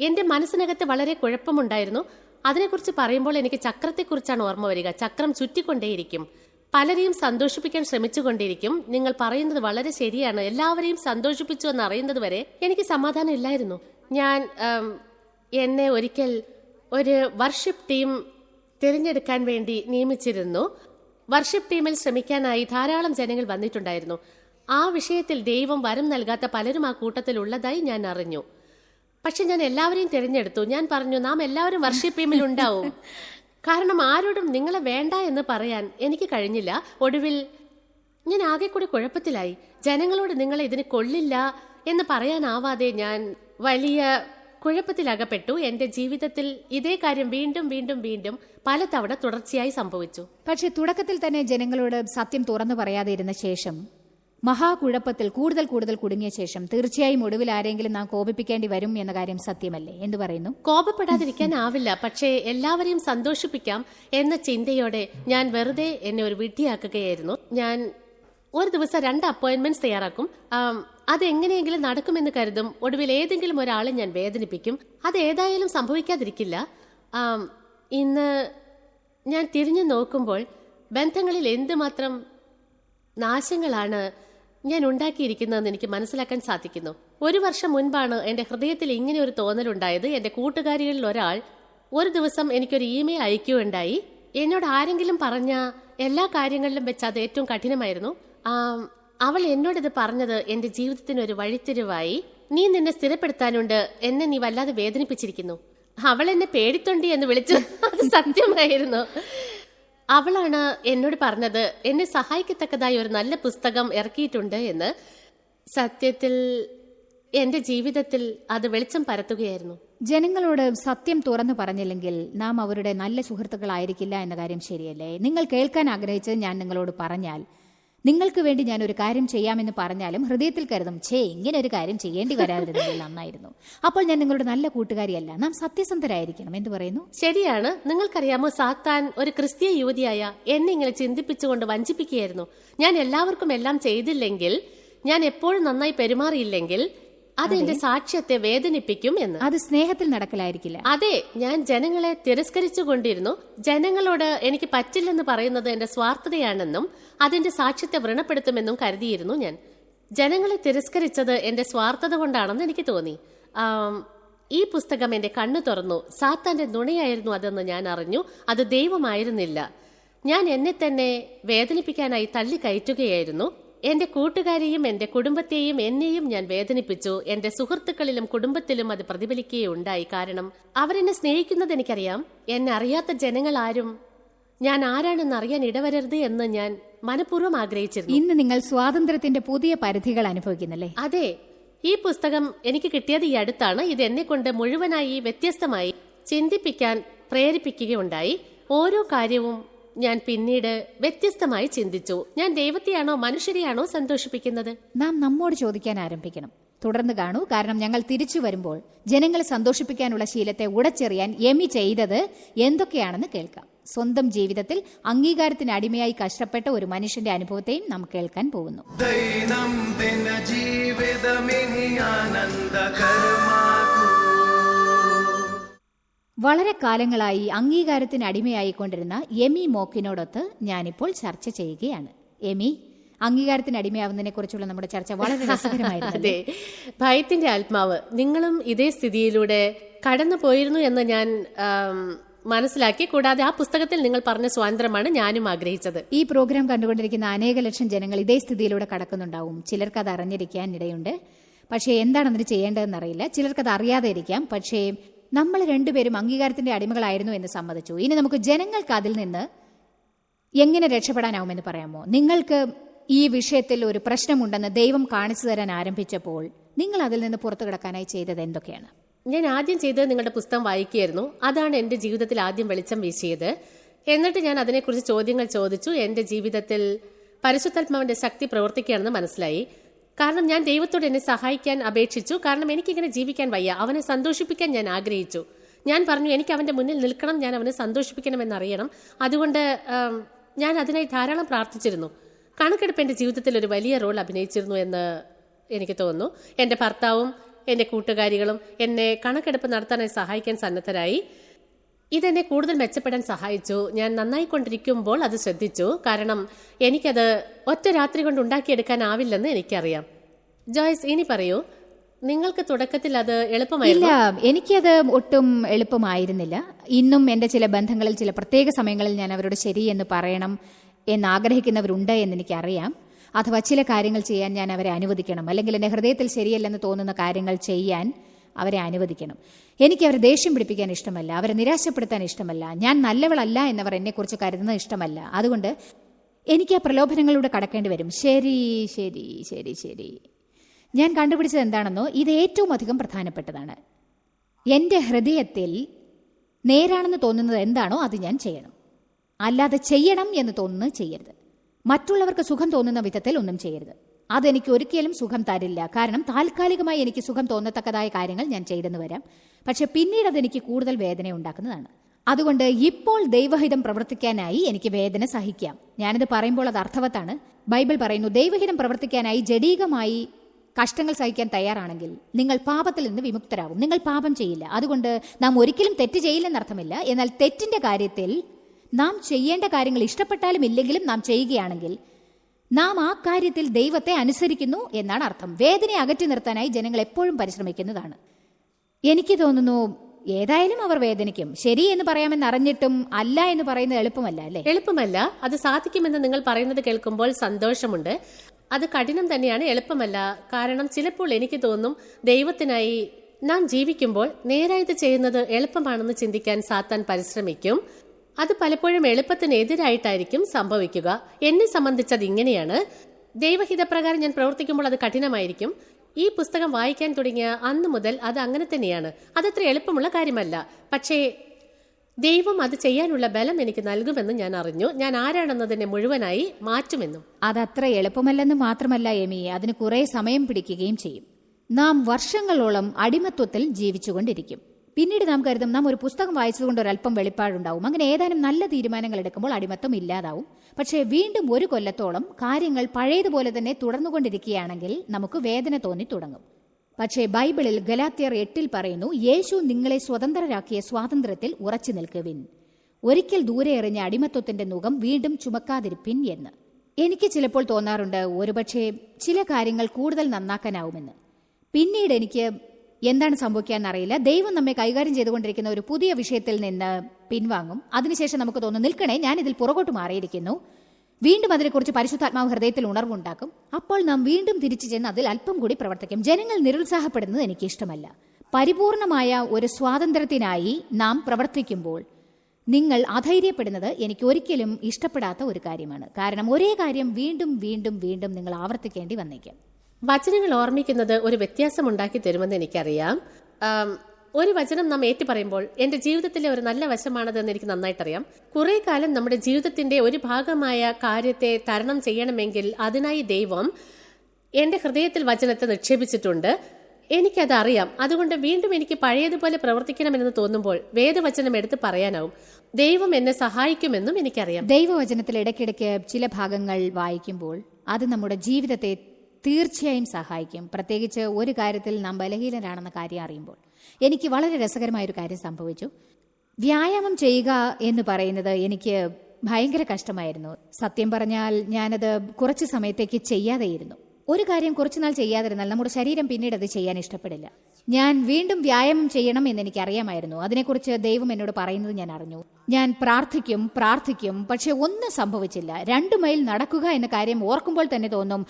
[SPEAKER 4] എന്റെ മനസ്സിനകത്ത് വളരെ കുഴപ്പമുണ്ടായിരുന്നു. അതിനെക്കുറിച്ച് പറയുമ്പോൾ എനിക്ക് ചക്രത്തെക്കുറിച്ചാണ് ഓർമ്മ വരിക. ചക്രം ചുറ്റിക്കൊണ്ടേയിരിക്കും. പലരെയും സന്തോഷിപ്പിക്കാൻ ശ്രമിച്ചുകൊണ്ടിരിക്കും. നിങ്ങൾ പറയുന്നത് വളരെ ശരിയാണ്. എല്ലാവരെയും സന്തോഷിപ്പിച്ചു എന്ന് അറിയുന്നത് വരെ എനിക്ക് സമാധാനം ഇല്ലായിരുന്നു. ഞാൻ എന്നെ ഒരിക്കൽ ഒരു വർഷിപ്പ് ടീം തിരഞ്ഞെടുക്കാൻ വേണ്ടി നിയമിച്ചിരുന്നു. വർഷിപ്പ് ടീമിൽ ശ്രമിക്കാനായി ധാരാളം ജനങ്ങൾ വന്നിട്ടുണ്ടായിരുന്നു. ആ വിഷയത്തിൽ ദൈവം വരം നൽകാത്ത പലരും ആ കൂട്ടത്തിൽ ഉള്ളതായി ഞാൻ അറിഞ്ഞു. പക്ഷെ ഞാൻ എല്ലാവരെയും തിരഞ്ഞെടുത്തു. ഞാൻ പറഞ്ഞു നാം എല്ലാവരും വർഷിപ്പ് ടീമിൽ ഉണ്ടാവും. കാരണം ആരോടും നിങ്ങളെ വേണ്ട എന്ന് പറയാൻ എനിക്ക് കഴിഞ്ഞില്ല. ഒടുവിൽ ഞാൻ ആകെ കൂടി കുഴപ്പത്തിലായി. ജനങ്ങളോട് നിങ്ങളെ ഇതിന് കൊള്ളില്ല എന്ന് പറയാനാവാതെ ഞാൻ വലിയ കുഴപ്പത്തിലകപ്പെട്ടു. എന്റെ ജീവിതത്തിൽ ഇതേ കാര്യം വീണ്ടും വീണ്ടും വീണ്ടും പലതവണ തുടർച്ചയായി സംഭവിച്ചു.
[SPEAKER 2] പക്ഷെ തുടക്കത്തിൽ തന്നെ ജനങ്ങളോട് സത്യം തുറന്നു പറയാതെ ഇരുന്ന ശേഷം മഹാകുഴപ്പത്തിൽ കൂടുതൽ കൂടുതൽ കുടുങ്ങിയ ശേഷം തീർച്ചയായും ഒടുവിൽ ആരെങ്കിലും നാം കോപിപ്പിക്കേണ്ടി വരും എന്ന കാര്യം സത്യമല്ലേ? എന്ന് പറയുന്നു?
[SPEAKER 4] കോപപ്പെടാതിരിക്കാനാവില്ല. പക്ഷേ എല്ലാവരെയും സന്തോഷിപ്പിക്കാം എന്ന ചിന്തയോടെ ഞാൻ വെറുതെ എന്നെ ഒരു വിഡ്ഢിയാക്കുകയായിരുന്നു. ഞാൻ ഒരു ദിവസം രണ്ട് അപ്പോയിന്റ്മെന്റ്സ് തയ്യാറാക്കും. അതെങ്ങനെയെങ്കിലും നടക്കുമെന്ന് കരുതും. ഒടുവിൽ ഏതെങ്കിലും ഒരാളെ ഞാൻ വേദനിപ്പിക്കും. അത് ഏതായാലും സംഭവിക്കാതിരിക്കില്ല. ഇന്ന് ഞാൻ തിരിഞ്ഞു നോക്കുമ്പോൾ ബന്ധങ്ങളിൽ എന്തുമാത്രം നാശങ്ങളാണ് ഞാൻ ഉണ്ടാക്കിയിരിക്കുന്നതെന്ന് എനിക്ക് മനസ്സിലാക്കാൻ സാധിക്കുന്നു. ഒരു വർഷം മുൻപാണ് എന്റെ ഹൃദയത്തിൽ ഇങ്ങനെ ഒരു തോന്നലുണ്ടായത് എന്റെ കൂട്ടുകാരികളിൽ ഒരാൾ ഒരു ദിവസം എനിക്കൊരു ഇമെയിൽ അയക്കുകയുണ്ടായി. എന്നോട് ആരെങ്കിലും പറഞ്ഞ എല്ലാ കാര്യങ്ങളിലും വെച്ച് അത് ഏറ്റവും കഠിനമായിരുന്നു. അവൾ എന്നോട് ഇത് പറഞ്ഞത് എന്റെ ജീവിതത്തിന് ഒരു വഴിത്തിരിവായി. നീ നിന്നെ സ്ഥിരപ്പെടുത്താനുണ്ട്. എന്നെ നീ വല്ലാതെ വേദനിപ്പിച്ചിരിക്കുന്നു. അവൾ എന്നെ പേടിത്തൊണ്ടി എന്ന് വിളിച്ചു അത് സത്യമായിരുന്നു. അവളാണ് എന്നോട് പറഞ്ഞത് എന്നെ സഹായിക്കത്തക്കതായി ഒരു നല്ല പുസ്തകം ഇറക്കിയിട്ടുണ്ട് എന്ന്. സത്യത്തിൽ എന്റെ ജീവിതത്തിൽ അത് വെളിച്ചം പരത്തുകയായിരുന്നു.
[SPEAKER 2] ജനങ്ങളോട് സത്യം തുറന്നു പറഞ്ഞില്ലെങ്കിൽ നാം അവരുടെ നല്ല സുഹൃത്തുക്കളായിരിക്കില്ല എന്ന കാര്യം ശരിയല്ലേ? നിങ്ങൾ കേൾക്കാൻ ആഗ്രഹിച്ചത് ഞാൻ നിങ്ങളോട് പറഞ്ഞാൽ നിങ്ങൾക്ക് വേണ്ടി ഞാൻ ഒരു കാര്യം ചെയ്യാമെന്ന് പറഞ്ഞാലും ഹൃദയത്തിൽ കരുതും ഛേ ഇങ്ങനെ ഒരു കാര്യം ചെയ്യേണ്ടി വരാതിരുന്നെങ്കിൽ നന്നായിരുന്നു. അപ്പോൾ ഞാൻ നിങ്ങളുടെ നല്ല കൂട്ടുകാരിയല്ല നാം സത്യസന്ധരായിരിക്കണം. എന്ന് പറയുന്നു?
[SPEAKER 4] ശരിയാണ്. നിങ്ങൾക്കറിയാമോ സാത്താൻ ഒരു ക്രിസ്തീയ യുവതിയായ എന്നെ ഇങ്ങനെ ചിന്തിപ്പിച്ചുകൊണ്ട് വഞ്ചിപ്പിക്കുകയായിരുന്നു. ഞാൻ എല്ലാവർക്കും എല്ലാം ചെയ്തില്ലെങ്കിൽ ഞാൻ എപ്പോഴും നന്നായി പെരുമാറിയില്ലെങ്കിൽ അത് എന്റെ സാക്ഷ്യത്തെ വേദനിപ്പിക്കും എന്ന്.
[SPEAKER 2] അത് സ്നേഹത്തിൽ നടക്കലായിരിക്കില്ല.
[SPEAKER 4] അതെ ഞാൻ ജനങ്ങളെ തിരസ്കരിച്ചു കൊണ്ടിരുന്നു ജനങ്ങളോട് എനിക്ക് പറ്റില്ലെന്ന് പറയുന്നത് എന്റെ സ്വാർത്ഥതയാണെന്നും അതിന്റെ സാക്ഷ്യത്തെ വ്രണപ്പെടുത്തുമെന്നും കരുതിയിരുന്നു ഞാൻ. ജനങ്ങളെ തിരസ്കരിച്ചത് എന്റെ സ്വാർത്ഥത കൊണ്ടാണെന്ന് എനിക്ക് തോന്നി. ഈ പുസ്തകം എന്റെ കണ്ണു തുറന്നു. സാത്താന്റെ നുണയായിരുന്നു അതെന്ന് ഞാൻ അറിഞ്ഞു. അത് ദൈവമായിരുന്നില്ല. ഞാൻ എന്നെ തന്നെ വേദനിപ്പിക്കാനായി തള്ളി കയറ്റുകയായിരുന്നു എന്റെ കൂട്ടുകാരെയും എന്റെ കുടുംബത്തെയും എന്നെയും ഞാൻ വേദനിപ്പിച്ചു. എന്റെ സുഹൃത്തുക്കളിലും കുടുംബത്തിലും അത് പ്രതിഫലിക്കുകയുണ്ടായി. കാരണം അവരെന്നെ സ്നേഹിക്കുന്നത് എനിക്കറിയാം. എന്നെ അറിയാത്ത ജനങ്ങൾ ആരും ഞാൻ ആരാണെന്ന് അറിയാൻ ഇടവരരുത് എന്ന് ഞാൻ മനഃപൂർവം ആഗ്രഹിച്ചിരുന്നു.
[SPEAKER 2] ഇന്ന് നിങ്ങൾ സ്വാതന്ത്ര്യത്തിന്റെ പുതിയ പരിധികൾ അനുഭവിക്കുന്നല്ലേ?
[SPEAKER 4] അതെ. ഈ പുസ്തകം എനിക്ക് കിട്ടിയത് ഈ അടുത്താണ്. ഇത് എന്നെ കൊണ്ട് മുഴുവനായി വ്യത്യസ്തമായി ചിന്തിപ്പിക്കാൻ പ്രേരിപ്പിക്കുകയുണ്ടായി. ഓരോ കാര്യവും ഞാൻ പിന്നീട് വ്യത്യസ്തമായി ചിന്തിച്ചു. ഞാൻ ദൈവത്തെയാണോ മനുഷ്യരെയാണോ സന്തോഷിപ്പിക്കുന്നത്?
[SPEAKER 2] നാം നമ്മോട് ചോദിക്കാൻ ആരംഭിക്കണം. തുടർന്ന് കാണൂ കാരണം ഞങ്ങൾ തിരിച്ചു വരുമ്പോൾ ജനങ്ങളെ സന്തോഷിപ്പിക്കാനുള്ള ശീലത്തെ ഉടച്ചെറിയാൻ എമി ചെയ്തത് എന്തൊക്കെയാണെന്ന് കേൾക്കാം. സ്വന്തം ജീവിതത്തിൽ അംഗീകാരത്തിന് അടിമയായി കഷ്ടപ്പെട്ട ഒരു മനുഷ്യന്റെ അനുഭവത്തെയും നാം കേൾക്കാൻ പോകുന്നു.
[SPEAKER 1] ദൈനംദിന ജീവിതമിനി ആനന്ദകരമാകൂ
[SPEAKER 2] വളരെ കാലങ്ങളായി അംഗീകാരത്തിന് അടിമയായിക്കൊണ്ടിരുന്ന എമി മോക്കിനോടൊത്ത് ഞാനിപ്പോൾ ചർച്ച ചെയ്യുകയാണ്. എമി അംഗീകാരത്തിന് അടിമയാവുന്നതിനെ കുറിച്ചുള്ള നമ്മുടെ ചർച്ച വളരെ രസകരമായിരുന്നു
[SPEAKER 4] അതെ. ഭയത്തിന്റെ ആത്മാവ്. നിങ്ങളും ഇതേ സ്ഥിതിയിലൂടെ കടന്നു പോയിരുന്നു എന്ന് ഞാൻ മനസ്സിലാക്കി. കൂടാതെ ആ പുസ്തകത്തിൽ നിങ്ങൾ പറഞ്ഞ സ്വാതന്ത്ര്യമാണ് ഞാനും ആഗ്രഹിച്ചത്.
[SPEAKER 2] ഈ പ്രോഗ്രാം കണ്ടുകൊണ്ടിരിക്കുന്ന അനേക ലക്ഷം ജനങ്ങൾ ഇതേ സ്ഥിതിയിലൂടെ കടക്കുന്നുണ്ടാവും. ചിലർക്ക് അത് അറിഞ്ഞിരിക്കാൻ ഇടയുണ്ട്. പക്ഷേ എന്താണ് അതിന് ചെയ്യേണ്ടതെന്ന് അറിയില്ല ചിലർക്ക് അത് അറിയാതെ ഇരിക്കാം. പക്ഷേ നമ്മൾ രണ്ടുപേരും അംഗീകാരത്തിന്റെ അടിമകളായിരുന്നു എന്ന് സമ്മതിച്ചു. ഇനി നമുക്ക് ജനങ്ങൾക്ക് അതിൽ നിന്ന് എങ്ങനെ രക്ഷപ്പെടാനാവുമെന്ന് പറയാമോ? നിങ്ങൾക്ക് ഈ വിഷയത്തിൽ ഒരു പ്രശ്നമുണ്ടെന്ന് ദൈവം കാണിച്ചു തരാൻ ആരംഭിച്ചപ്പോൾ നിങ്ങൾ അതിൽ നിന്ന് പുറത്തു കിടക്കാനായി ചെയ്തത് എന്തൊക്കെയാണ്?
[SPEAKER 4] ഞാൻ ആദ്യം ചെയ്തത് നിങ്ങളുടെ പുസ്തകം വായിക്കുകയായിരുന്നു. അതാണ് എന്റെ ജീവിതത്തിൽ ആദ്യം വെളിച്ചം വീശിയത്. എന്നിട്ട് ഞാൻ അതിനെക്കുറിച്ച് ചോദ്യങ്ങൾ ചോദിച്ചു. എന്റെ ജീവിതത്തിൽ പരിശുദ്ധാത്മാവിന്റെ ശക്തി പ്രവർത്തിക്കുകയാണെന്ന് മനസ്സിലായി. കാരണം ഞാൻ ദൈവത്തോട് എന്നെ സഹായിക്കാൻ അപേക്ഷിച്ചു. കാരണം എനിക്കിങ്ങനെ ജീവിക്കാൻ വയ്യ. അവനെ സന്തോഷിപ്പിക്കാൻ ഞാൻ ആഗ്രഹിച്ചു. ഞാൻ പറഞ്ഞു എനിക്ക് അവന്റെ മുന്നിൽ നിൽക്കണം. ഞാൻ അവനെ സന്തോഷിപ്പിക്കണമെന്ന് അറിയണം അതുകൊണ്ട് ഞാൻ അതിനായി ധാരാളം പ്രാർത്ഥിച്ചിരുന്നു. കണക്കെടുപ്പ് എന്റെ ജീവിതത്തിൽ ഒരു വലിയ റോൾ അഭിനയിച്ചിരുന്നു എന്ന് എനിക്ക് തോന്നുന്നു. എന്റെ ഭർത്താവും എന്റെ കൂട്ടുകാരികളും എന്നെ കണക്കെടുപ്പ് നടത്താനായി സഹായിക്കാൻ സന്നദ്ധരായി. ഇതെന്നെ കൂടുതൽ മെച്ചപ്പെടാൻ സഹായിച്ചു. ഞാൻ നന്നായി കൊണ്ടിരിക്കുമ്പോൾ അത് ശ്രദ്ധിച്ചു. കാരണം എനിക്കത് ഒറ്റ രാത്രി കൊണ്ട് ഉണ്ടാക്കിയെടുക്കാനാവില്ലെന്ന് എനിക്കറിയാം. ജോയ്സ് ഇനി പറയൂ. നിങ്ങൾക്ക് തുടക്കത്തിൽ അത്
[SPEAKER 2] ഇല്ല
[SPEAKER 4] എളുപ്പമായിരുന്നു
[SPEAKER 2] എനിക്കത് ഒട്ടും എളുപ്പമായിരുന്നില്ല. ഇന്നും എന്റെ ചില ബന്ധങ്ങളിൽ ചില പ്രത്യേക സമയങ്ങളിൽ ഞാൻ അവരോട് ശരി എന്ന് പറയണം എന്ന് ആഗ്രഹിക്കുന്നവരുണ്ട് എന്ന് എനിക്കറിയാം. അഥവാ ചില കാര്യങ്ങൾ ചെയ്യാൻ ഞാൻ അവരെ അനുവദിക്കണം. അല്ലെങ്കിൽ എന്റെ ഹൃദയത്തിൽ ശരിയല്ലെന്ന് തോന്നുന്ന കാര്യങ്ങൾ ചെയ്യാൻ അവരെ അനുവദിക്കണം. എനിക്ക് അവരെ ദേഷ്യം പിടിപ്പിക്കാൻ ഇഷ്ടമല്ല അവരെ നിരാശപ്പെടുത്താൻ ഇഷ്ടമല്ല ഞാൻ നല്ലവളല്ല എന്നവർ എന്നെക്കുറിച്ച് കരുതുന്നത് ഇഷ്ടമല്ല. അതുകൊണ്ട് എനിക്ക് ആ പ്രലോഭനങ്ങളിലൂടെ കടക്കേണ്ടി വരും. ശരി ശരി ശരി ശരി. ഞാൻ കണ്ടുപിടിച്ചത് എന്താണെന്നോ ഇത് ഏറ്റവും അധികം പ്രധാനപ്പെട്ടതാണ്. എന്റെ ഹൃദയത്തിൽ നേരാണെന്ന് തോന്നുന്നത് എന്താണോ അത് ഞാൻ ചെയ്യണം. അല്ലാതെ ചെയ്യണം എന്ന് തോന്നുന്നത് ചെയ്യരുത്. മറ്റുള്ളവർക്ക് സുഖം തോന്നുന്ന വിധത്തിൽ ഒന്നും ചെയ്യരുത്. അതെനിക്ക് ഒരിക്കലും സുഖം തരില്ല. കാരണം താൽക്കാലികമായി എനിക്ക് സുഖം തോന്നത്തക്കതായ കാര്യങ്ങൾ ഞാൻ ചെയ്തെന്ന് വരാം. പക്ഷെ പിന്നീട് അതെനിക്ക് കൂടുതൽ വേദന ഉണ്ടാക്കുന്നതാണ്. അതുകൊണ്ട് ഇപ്പോൾ ദൈവഹിതം പ്രവർത്തിക്കാനായി എനിക്ക് വേദന സഹിക്കാം. ഞാനിത് പറയുമ്പോൾ അത് അർത്ഥവത്താണ്. ബൈബിൾ പറയുന്നു ദൈവഹിതം പ്രവർത്തിക്കാനായി ജഡീകമായി കഷ്ടങ്ങൾ സഹിക്കാൻ തയ്യാറാണെങ്കിൽ നിങ്ങൾ പാപത്തിൽ നിന്ന് വിമുക്തരാകും. നിങ്ങൾ പാപം ചെയ്യില്ല. അതുകൊണ്ട് നാം ഒരിക്കലും തെറ്റ് ചെയ്യില്ലെന്നർത്ഥമില്ല എന്നാൽ തെറ്റിന്റെ കാര്യത്തിൽ നാം ചെയ്യേണ്ട കാര്യങ്ങൾ ഇഷ്ടപ്പെട്ടാലും ഇല്ലെങ്കിലും നാം ചെയ്യുകയാണെങ്കിൽ നാം ആ കാര്യത്തിൽ ദൈവത്തെ അനുസരിക്കുന്നു എന്നാണ് അർത്ഥം. വേദനയെ അകറ്റി നിർത്താനായി ജനങ്ങൾ എപ്പോഴും പരിശ്രമിക്കുന്നതാണ്. എനിക്ക് തോന്നുന്നു ഏതായാലും അവർ വേദനിക്കും. ശരി എന്ന് പറയാമെന്ന് അറിഞ്ഞിട്ടും അല്ല എന്ന് പറയുന്നത് എളുപ്പമല്ല അല്ലേ?
[SPEAKER 4] എളുപ്പമല്ല. അത് സാധിക്കുമെന്ന് നിങ്ങൾ പറയുന്നത് കേൾക്കുമ്പോൾ സന്തോഷമുണ്ട്. അത് കഠിനം തന്നെയാണ് എളുപ്പമല്ല. കാരണം ചിലപ്പോൾ എനിക്ക് തോന്നും ദൈവത്തിനായി നാം ജീവിക്കുമ്പോൾ നേരായത് ചെയ്യുന്നത് എളുപ്പമാണെന്ന് ചിന്തിക്കാൻ സാത്താൻ പരിശ്രമിക്കും. അത് പലപ്പോഴും എളുപ്പത്തിന് എതിരായിട്ടായിരിക്കും സംഭവിക്കുക. എന്നെ സംബന്ധിച്ചത് ഇങ്ങനെയാണ്. ദൈവഹിതപ്രകാരം ഞാൻ പ്രവർത്തിക്കുമ്പോൾ അത് കഠിനമായിരിക്കും. ഈ പുസ്തകം വായിക്കാൻ തുടങ്ങിയ അന്ന് മുതൽ അത് അങ്ങനെ തന്നെയാണ്. അതത്ര എളുപ്പമുള്ള കാര്യമല്ല. പക്ഷേ ദൈവം അത് ചെയ്യാനുള്ള ബലം എനിക്ക് നൽകുമെന്ന് ഞാൻ അറിഞ്ഞു. ഞാൻ ആരാണെന്നതിനെ മുഴുവനായി മാറ്റുമെന്നും.
[SPEAKER 2] അതത്ര എളുപ്പമല്ലെന്ന് മാത്രമല്ല എമി അതിന് കുറെ സമയം പിടിക്കുകയും ചെയ്യും. നാം വർഷങ്ങളോളം അടിമത്വത്തിൽ ജീവിച്ചുകൊണ്ടിരിക്കും. പിന്നീട് നാം കരുതും നാം ഒരു പുസ്തകം വായിച്ചതുകൊണ്ട് ഒരല്പം വെളിപ്പാടുണ്ടാവും. അങ്ങനെ ഏതാനും നല്ല തീരുമാനങ്ങൾ എടുക്കുമ്പോൾ അടിമത്തം ഇല്ലാതാവും. പക്ഷേ വീണ്ടും ഒരു കൊല്ലത്തോളം കാര്യങ്ങൾ പഴയതുപോലെ തന്നെ തുടർന്നുകൊണ്ടിരിക്കുകയാണെങ്കിൽ നമുക്ക് വേദന തോന്നി തുടങ്ങും. പക്ഷേ ബൈബിളിൽ ഗലാത്തിയർ എട്ടിൽ പറയുന്നു യേശു നിങ്ങളെ സ്വതന്ത്രരാക്കിയ സ്വാതന്ത്ര്യത്തിൽ ഉറച്ചു നിൽക്കുവിൻ. ഒരിക്കൽ ദൂരെ എറിഞ്ഞ അടിമത്വത്തിന്റെ മുഖം വീണ്ടും ചുമക്കാതിരിപ്പിൻ എന്ന്. എനിക്ക് ചിലപ്പോൾ തോന്നാറുണ്ട് ഒരുപക്ഷെ ചില കാര്യങ്ങൾ കൂടുതൽ നന്നാക്കാനാവുമെന്ന്. പിന്നീട് എനിക്ക് എന്താണ് സംഭവിക്കാന്ന് അറിയില്ല ദൈവം നമ്മെ കൈകാര്യം ചെയ്തുകൊണ്ടിരിക്കുന്ന ഒരു പുതിയ വിഷയത്തിൽ നിന്ന് പിൻവാങ്ങും. അതിനുശേഷം നമുക്ക് തോന്നും നിൽക്കണേ ഞാൻ ഇതിൽ പുറകോട്ട് മാറിയിരിക്കുന്നു. വീണ്ടും അതിനെക്കുറിച്ച് പരിശുദ്ധാത്മാവ് ഹൃദയത്തിൽ ഉണർവുണ്ടാക്കും. അപ്പോൾ നാം വീണ്ടും തിരിച്ചു ചെന്ന് അതിൽ അല്പം കൂടി പ്രവർത്തിക്കും. ജനങ്ങൾ നിരുത്സാഹപ്പെടുന്നത് എനിക്ക് ഇഷ്ടമല്ല പരിപൂർണമായ ഒരു സ്വാതന്ത്ര്യത്തിനായി നാം പ്രവർത്തിക്കുമ്പോൾ നിങ്ങൾ അധൈര്യപ്പെടുന്നത് എനിക്ക് ഒരിക്കലും ഇഷ്ടപ്പെടാത്ത ഒരു കാര്യമാണ്. കാരണം ഒരേ കാര്യം വീണ്ടും വീണ്ടും വീണ്ടും നിങ്ങൾ ആവർത്തിക്കേണ്ടി വന്നേക്കാം.
[SPEAKER 4] വചനങ്ങൾ ഓർമ്മിക്കുന്നത് ഒരു വ്യത്യാസം ഉണ്ടാക്കി തരുമെന്ന് എനിക്കറിയാം. ഒരു വചനം നാം ഏറ്റു പറയുമ്പോൾ എന്റെ ജീവിതത്തിലെ ഒരു നല്ല വശമാണതെന്ന് എനിക്ക് നന്നായിട്ടറിയാം. കുറെ കാലം നമ്മുടെ ജീവിതത്തിന്റെ ഒരു ഭാഗമായ കാര്യത്തെ തരണം ചെയ്യണമെങ്കിൽ അതിനായി ദൈവം എന്റെ ഹൃദയത്തിൽ വചനത്തെ നിക്ഷേപിച്ചിട്ടുണ്ട്. എനിക്കത് അറിയാം അതുകൊണ്ട് വീണ്ടും എനിക്ക് പഴയതുപോലെ പ്രവർത്തിക്കണമെന്ന് തോന്നുമ്പോൾ വേദവചനം എടുത്ത് പറയാനാവും. ദൈവം എന്നെ സഹായിക്കുമെന്നും എനിക്കറിയാം.
[SPEAKER 2] ദൈവവചനത്തിൽ ഇടയ്ക്കിടയ്ക്ക് ചില ഭാഗങ്ങൾ വായിക്കുമ്പോൾ അത് നമ്മുടെ ജീവിതത്തെ തീർച്ചയായും സഹായിക്കും. പ്രത്യേകിച്ച് ഒരു കാര്യത്തിൽ നാം ബലഹീനരാണെന്ന കാര്യം അറിയുമ്പോൾ. എനിക്ക് വളരെ രസകരമായ ഒരു കാര്യം സംഭവിച്ചു. വ്യായാമം ചെയ്യുക എന്ന് പറയുന്നത് എനിക്ക് ഭയങ്കര കഷ്ടമായിരുന്നു. സത്യം പറഞ്ഞാൽ ഞാനത് കുറച്ച് സമയത്തേക്ക് ചെയ്യാതെയിരുന്നു. ഒരു കാര്യം കുറച്ചുനാൾ ചെയ്യാതിരുന്നാൽ നമ്മുടെ ശരീരം പിന്നീട് അത് ചെയ്യാൻ ഇഷ്ടപ്പെടില്ല. ഞാൻ വീണ്ടും വ്യായാമം ചെയ്യണം എന്ന് എനിക്ക് അറിയാമായിരുന്നു അതിനെക്കുറിച്ച് ദൈവം എന്നോട് പറയുന്നത് ഞാൻ അറിഞ്ഞു. ഞാൻ പ്രാർത്ഥിക്കും പ്രാർത്ഥിക്കും പക്ഷെ ഒന്നും സംഭവിച്ചില്ല. രണ്ടു മൈൽ നടക്കുക എന്ന കാര്യം ഓർക്കുമ്പോൾ തന്നെ തോന്നും.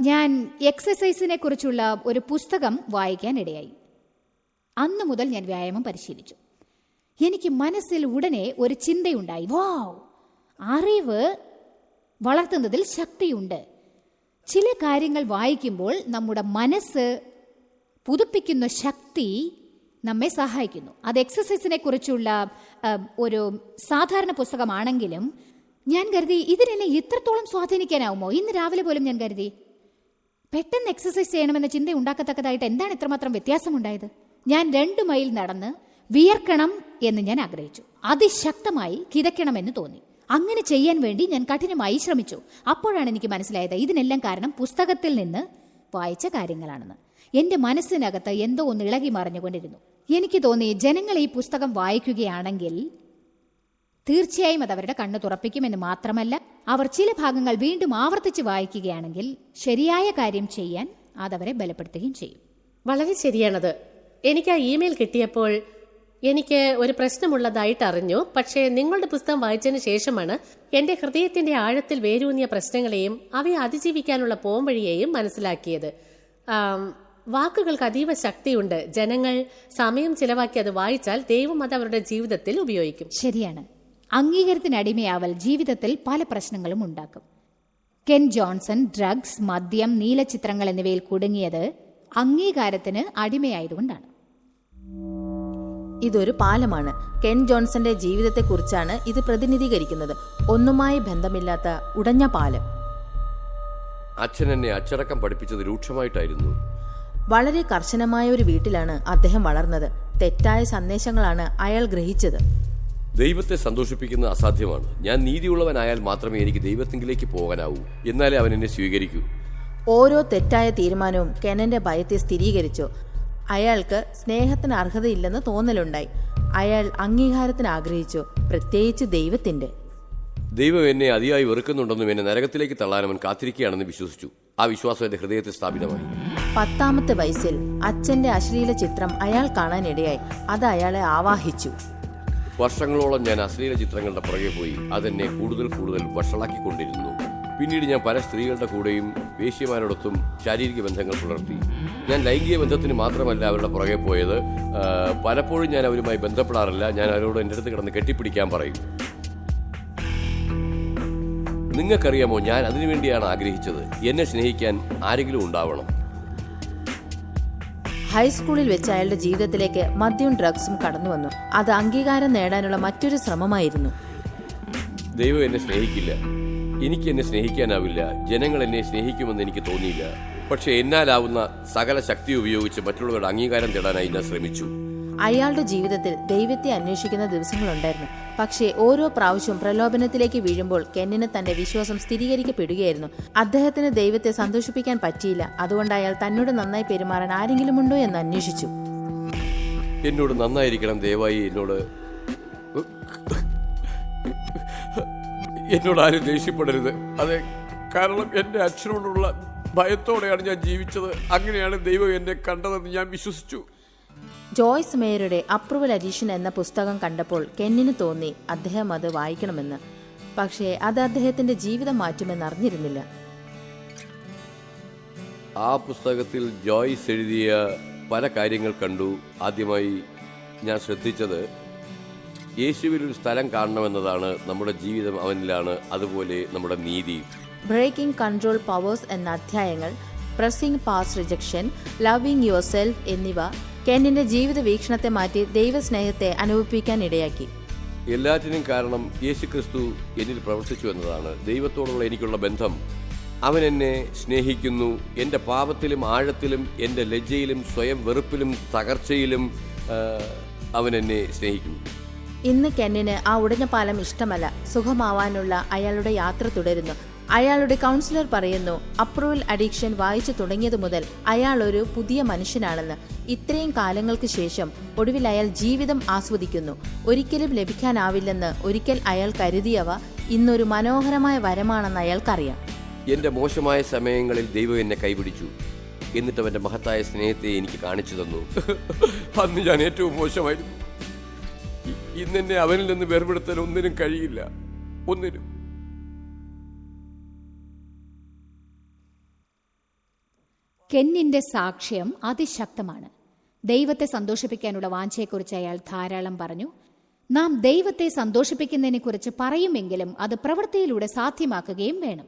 [SPEAKER 2] ഞാൻ എക്സസൈസിനെ കുറിച്ചുള്ള ഒരു പുസ്തകം വായിക്കാൻ ഇടയായി. അന്ന് മുതൽ ഞാൻ വ്യായാമം പരിശീലിച്ചു. എനിക്ക് മനസ്സിൽ ഉടനെ ഒരു ചിന്തയുണ്ടായി. വാവ് അറിവ് വളർത്തുന്നതിൽ ശക്തിയുണ്ട്. ചില കാര്യങ്ങൾ വായിക്കുമ്പോൾ നമ്മുടെ മനസ്സ് പുതുപ്പിക്കുന്ന ശക്തി നമ്മെ സഹായിക്കുന്നു. അത് എക്സസൈസിനെ കുറിച്ചുള്ള ഒരു സാധാരണ പുസ്തകമാണെങ്കിലും ഞാൻ കരുതി ഇതിനെന്നെ ഇത്രത്തോളം സ്വാധീനിക്കാനാവുമോ? ഇന്ന് രാവിലെ പോലും ഞാൻ കരുതി പെട്ടെന്ന് എക്സസൈസ് ചെയ്യണമെന്ന ചിന്ത ഉണ്ടാക്കത്തക്കതായിട്ട് എന്താണ് ഇത്രമാത്രം വ്യത്യാസമുണ്ടായത്? ഞാൻ രണ്ടു മൈൽ നടന്ന് വിയർക്കണം എന്ന് ഞാൻ ആഗ്രഹിച്ചു. അതിശക്തമായി കിതയ്ക്കണമെന്ന് തോന്നി. അങ്ങനെ ചെയ്യാൻ വേണ്ടി ഞാൻ കഠിനമായി ശ്രമിച്ചു. അപ്പോഴാണ് എനിക്ക് മനസ്സിലായത് ഇതിനെല്ലാം കാരണം പുസ്തകത്തിൽ നിന്ന് വായിച്ച കാര്യങ്ങളാണെന്ന്. എന്റെ മനസ്സിനകത്ത് എന്തോ ഒന്ന് ഇളകി മറിഞ്ഞുകൊണ്ടിരുന്നു. എനിക്ക് തോന്നി ജനങ്ങൾ ഈ പുസ്തകം വായിക്കുകയാണെങ്കിൽ തീർച്ചയായും അത് അവരുടെ കണ്ണ് തുറപ്പിക്കുമെന്ന് മാത്രമല്ല അവർ ചില ഭാഗങ്ങൾ വീണ്ടും ആവർത്തിച്ച് വായിക്കുകയാണെങ്കിൽ ശരിയായ കാര്യം ചെയ്യാൻ അതവരെ ബലപ്പെടുത്തുകയും ചെയ്യും.
[SPEAKER 4] വളരെ ശരിയാണത്. എനിക്ക് ആ ഇമെയിൽ കിട്ടിയപ്പോൾ എനിക്ക് ഒരു പ്രശ്നമുള്ളതായിട്ട് അറിഞ്ഞു പക്ഷേ നിങ്ങളുടെ പുസ്തകം വായിച്ചതിന് ശേഷമാണ് എന്റെ ഹൃദയത്തിന്റെ ആഴത്തിൽ വേരൂന്നിയ പ്രശ്നങ്ങളെയും അവയെ അതിജീവിക്കാനുള്ള പോംവഴിയെയും മനസ്സിലാക്കിയത്. വാക്കുകൾക്ക് അതീവ ശക്തിയുണ്ട്. ജനങ്ങൾ സമയം ചിലവാക്കി അത് വായിച്ചാൽ ദൈവം അത് അവരുടെ ജീവിതത്തിൽ ഉപയോഗിക്കും.
[SPEAKER 2] ശരിയാണ്. അംഗീകാരത്തിനടിമയാവൽ ജീവിതത്തിൽ പല പ്രശ്നങ്ങളും ഉണ്ടാക്കും. കെൻ ജോൺസൺ ഡ്രഗ്സ് മദ്യം നീലചിത്രങ്ങൾ എന്നിവയിൽ കുടുങ്ങിയത് അംഗീകാരത്തിന് അടിമയായതുകൊണ്ടാണ്.
[SPEAKER 3] ഇതൊരു പാലമാണ്. കെൻ ജോൺസന്റെ ജീവിതത്തെക്കുറിച്ചാണ് ഇത് പ്രതിനിധീകരിക്കുന്നത്. ഒന്നുമായി ബന്ധമില്ലാത്ത ഉടഞ്ഞ പാലം.
[SPEAKER 5] അച്ഛൻ എന്നെ അച്ചടക്കം പഠിപ്പിച്ചത് രൂക്ഷമായിട്ടായിരുന്നു.
[SPEAKER 3] വളരെ കർശനമായ ഒരു വീട്ടിലാണ് അദ്ദേഹം വളർന്നത്. തെറ്റായ സന്ദേശങ്ങളാണ് അയാൾ ഗ്രഹിച്ചത്.
[SPEAKER 5] ദൈവത്തെ സന്തോഷിപ്പിക്കുന്നത് അസാധ്യമാണ്. ഞാൻ നീതിയുള്ളവനായാൽ മാത്രമേ എനിക്ക് ദൈവത്തിങ്കിലേക്ക് പോകാനാവൂ. എന്നാലേ അവൻ എന്നെ സ്വീകരിക്കൂ.
[SPEAKER 3] ഓരോ തെറ്റായ തീരുമാനവും കെനന്റെ ഭയത്തെ സ്ഥിരീകരിച്ചു. അയാൾക്ക് സ്നേഹത്തിന് അർഹതയില്ലെന്ന് തോന്നലുണ്ടായി. അയാൾ അംഗീകാരത്തിന് ആഗ്രഹിച്ചു. പ്രത്യേകിച്ച് ദൈവത്തിന്റെ.
[SPEAKER 5] ദൈവം എന്നെ അതിയായി വെറുക്കുന്നുണ്ടെന്നും എന്നെ നരകത്തിലേക്ക് തള്ളാനവൻ അവൻ കാത്തിരിക്കുകയാണെന്ന് വിശ്വസിച്ചു. ആ വിശ്വാസം എന്റെ ഹൃദയത്തിൽ സ്ഥാപിതമായി.
[SPEAKER 3] പത്താമത്തെ വയസ്സിൽ അച്ഛന്റെ അശ്ലീല ചിത്രം അയാൾ കാണാനിടയായി. അത് അയാളെ ആവാഹിച്ചു.
[SPEAKER 5] വർഷങ്ങളോളം ഞാൻ അശ്ലീല ചിത്രങ്ങളുടെ പുറകെ പോയി. അതെന്നെ കൂടുതൽ കൂടുതൽ വഷളാക്കിക്കൊണ്ടിരുന്നു. പിന്നീട് ഞാൻ പല സ്ത്രീകളുടെ കൂടെയും വേശ്യമാരോടൊത്തും ശാരീരിക ബന്ധങ്ങൾ പുലർത്തി. ഞാൻ ലൈംഗിക ബന്ധത്തിന് മാത്രമല്ല അവരുടെ പുറകെ പോയത്. പലപ്പോഴും ഞാൻ അവരുമായി ബന്ധപ്പെടാറില്ല. ഞാൻ അവരോട് എന്റെ അടുത്ത് കിടന്ന് കെട്ടിപ്പിടിക്കാൻ പറയും. നിങ്ങൾക്കറിയാമോ ഞാൻ അതിനുവേണ്ടിയാണ് ആഗ്രഹിച്ചത്. എന്നെ സ്നേഹിക്കാൻ ആരെങ്കിലും ഉണ്ടാവണം.
[SPEAKER 3] ഹൈസ്കൂളിൽ വെച്ച് അയാളുടെ ജീവിതത്തിലേക്ക് മദ്യവും ഡ്രഗ്സും കടന്നു വന്നു. അത് അംഗീകാരം നേടാനുള്ള മറ്റൊരു ശ്രമമായിരുന്നു.
[SPEAKER 5] ദൈവം എന്നെ സ്നേഹിക്കില്ല. എനിക്ക് എന്നെ സ്നേഹിക്കാനാവില്ല. ജനങ്ങൾ എന്നെ സ്നേഹിക്കുമെന്ന് എനിക്ക് തോന്നിയില്ല. പക്ഷെ എന്നാലാവുന്ന സകല ശക്തി ഉപയോഗിച്ച് മറ്റുള്ളവരുടെ അംഗീകാരം തേടാനായി ഞാൻ ശ്രമിച്ചു.
[SPEAKER 3] അയാളുടെ ജീവിതത്തിൽ ദൈവത്തെ അന്വേഷിക്കുന്ന ദിവസങ്ങളുണ്ടായിരുന്നു. പക്ഷേ ഓരോ പ്രാവശ്യവും പ്രലോഭനത്തിലേക്ക് വീഴുമ്പോൾ കെന്നിന് തന്റെ വിശ്വാസം സ്ഥിരീകരിക്കപ്പെടുകയായിരുന്നു. അദ്ദേഹത്തിന് ദൈവത്തെ സന്തോഷിപ്പിക്കാൻ പറ്റിയില്ല. അതുകൊണ്ട് അയാൾ തന്നോട് നന്നായി പെരുമാറാൻ ആരെങ്കിലും ഉണ്ടോ എന്ന് അന്വേഷിച്ചു.
[SPEAKER 5] എന്നോട് നന്നായിരിക്കണം ദയവായി എന്നോട് എന്നോട് ആരും ദേഷ്യപ്പെടരുത്. അതെ കാരണം എന്റെ അച്ഛനോടുള്ള ഭയത്തോടെയാണ് ഞാൻ ജീവിച്ചത്. അങ്ങനെയാണ് ദൈവം എന്നെ കണ്ടതെന്ന് ഞാൻ വിശ്വസിച്ചു.
[SPEAKER 3] ജോയ്സ് മേയറുടെ അപ്രൂവൽ അഡീഷൻ എന്ന പുസ്തകം കണ്ടപ്പോൾ കെന്നിന് തോന്നി അദ്ദേഹം അത് വായിക്കണമെന്ന്. പക്ഷേ അത് അദ്ദേഹത്തിന്റെ ജീവിതം മാറ്റുമെന്ന് അറിഞ്ഞിരുന്നില്ല.
[SPEAKER 5] ആ പുസ്തകത്തിൽ ജോയ്സ് എഴുതിയ പല കാര്യങ്ങൾ കണ്ടു. ആദ്യമായി ഞാൻ ശ്രദ്ധിച്ചത് യേശുവിൽ ഒരു സ്ഥലം കാണണമെന്നതാണ് നമ്മുടെ ജീവിതം അവനിലാണ് അതുപോലെ നമ്മുടെ നീതി.
[SPEAKER 3] ബ്രേക്കിംഗ് കൺട്രോൾ പവേഴ്സ് എന്ന അധ്യായങ്ങൾ pressing past rejection loving yourself എന്നിവ കെന്നിന്റെ ജീവിത വീക്ഷണത്തെ മാറ്റി ദൈവസ്നേഹത്തെ അനുഭവിപ്പിക്കാൻ ഇടയാക്കി.
[SPEAKER 5] എല്ലാറ്റിനും കാരണം യേശു ക്രിസ്തു എന്നിൽ പ്രവർത്തിച്ചു എന്നതാണ്. ദൈവത്തോടുള്ള എനിക്കുള്ള ബന്ധം. അവൻ എന്നെ സ്നേഹിക്കുന്നു. എന്റെ പാപത്തിലും ആഴത്തിലും എന്റെ ലജ്ജയിലും സ്വയം വെറുപ്പിലും തകർച്ചയിലും അവൻ എന്നെ സ്നേഹിക്കുന്നു.
[SPEAKER 3] ഇന്ന് കെന്നിന് ആ ഉടഞ്ഞ പാലം ഇഷ്ടമല്ല. സുഖമാവാനുള്ള അയാളുടെ യാത്ര തുടരുന്നു. അയാളുടെ കൗൺസിലർ പറയുന്നു അപ്രൂവൽ അഡിക്ഷൻ വായിച്ചു തുടങ്ങിയത് മുതൽ അയാൾ ഒരു പുതിയ മനുഷ്യനാണെന്ന്. ഇത്രയും കാലങ്ങൾക്ക് ശേഷം ഒടുവിൽ അയാൾ ജീവിതം ആസ്വദിക്കുന്നു. ഒരിക്കലും ലഭിക്കാനാവില്ലെന്ന് ഒരിക്കൽ അയാൾ കരുതിയവ ഇന്നൊരു മനോഹരമായ വരമാണെന്ന് അയാൾക്കറിയാം.
[SPEAKER 5] എന്റെ മോശമായ സമയങ്ങളിൽ ദൈവം എന്നെ കൈപിടിച്ചു. എന്നിട്ട് അവന്റെ മഹത്തായ സ്നേഹത്തെ എനിക്ക് കാണിച്ചു തന്നു. അന്ന് ഞാൻ ഏറ്റവും മോശമായിരുന്നു. ഇന്നെന്നെ അവനിൽ നിന്ന് വേർപെടുത്താൻ ഒന്നിനും കഴിയില്ല. ഒന്നിനും.
[SPEAKER 2] കെന്നിന്റെ സാക്ഷ്യം അതിശക്തമാണ്. ദൈവത്തെ സന്തോഷിപ്പിക്കാനുള്ള വാഞ്ചയെക്കുറിച്ച് അയാൾ ധാരാളം പറഞ്ഞു. നാം ദൈവത്തെ സന്തോഷിപ്പിക്കുന്നതിനെക്കുറിച്ച് പറയുമെങ്കിലും അത് പ്രവൃത്തിയിലൂടെ സാധ്യമാക്കുകയും വേണം.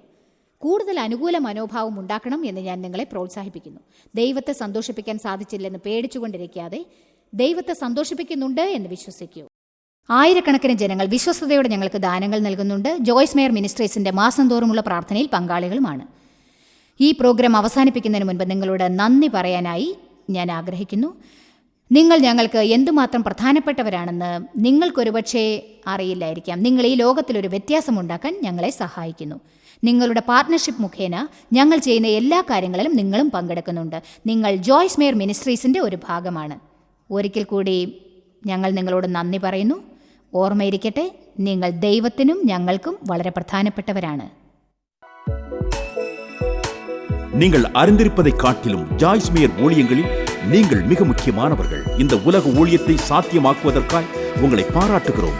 [SPEAKER 2] കൂടുതൽ അനുകൂല മനോഭാവം ഉണ്ടാക്കണം എന്ന് ഞാൻ നിങ്ങളെ പ്രോത്സാഹിപ്പിക്കുന്നു. ദൈവത്തെ സന്തോഷിപ്പിക്കാൻ സാധിച്ചില്ലെന്ന് പേടിച്ചുകൊണ്ടിരിക്കാതെ ദൈവത്തെ സന്തോഷിപ്പിക്കുന്നുണ്ട് എന്ന് വിശ്വസിക്കൂ. ആയിരക്കണക്കിന് ജനങ്ങൾ വിശ്വസ്തയോടെ ഞങ്ങൾക്ക് ദാനങ്ങൾ നൽകുന്നുണ്ട്. ജോയ്സ് മേയർ മിനിസ്ട്രീസിന്റെ മാസം തോറുമുള്ള പ്രാർത്ഥനയിൽ പങ്കാളികളുമാണ്. ഈ പ്രോഗ്രാം അവസാനിപ്പിക്കുന്നതിന് മുൻപ് നിങ്ങളോട് നന്ദി പറയാനായി ഞാൻ ആഗ്രഹിക്കുന്നു. നിങ്ങൾ ഞങ്ങൾക്ക് എന്തുമാത്രം പ്രധാനപ്പെട്ടവരാണെന്ന് നിങ്ങൾക്കൊരുപക്ഷേ അറിയില്ലായിരിക്കാം. നിങ്ങൾ ഈ ലോകത്തിലൊരു വ്യത്യാസമുണ്ടാക്കാൻ ഞങ്ങളെ സഹായിക്കുന്നു. നിങ്ങളുടെ പാർട്ട്ണർഷിപ്പ് മുഖേന ഞങ്ങൾ ചെയ്യുന്ന എല്ലാ കാര്യങ്ങളിലും നിങ്ങളും പങ്കെടുക്കുന്നുണ്ട്. നിങ്ങൾ ജോയ്സ് മേയർ മിനിസ്ട്രീസിന്റെ ഒരു ഭാഗമാണ്. ഒരിക്കൽ കൂടി ഞങ്ങൾ നിങ്ങളോട് നന്ദി പറയുന്നു. ഓർമ്മയിരിക്കട്ടെ നിങ്ങൾ ദൈവത്തിനും ഞങ്ങൾക്കും വളരെ പ്രധാനപ്പെട്ടവരാണ്
[SPEAKER 6] நீங்கள் அறிந்திருப்பதை காட்டிலும் ஜாய்ஸ்மியர் ஊழியங்களில் நீங்கள் மிக முக்கியமானவர்கள் இந்த உலக ஊழியத்தை சாத்தியமாக்குவதற்காய் உங்களை பாராட்டுகிறோம்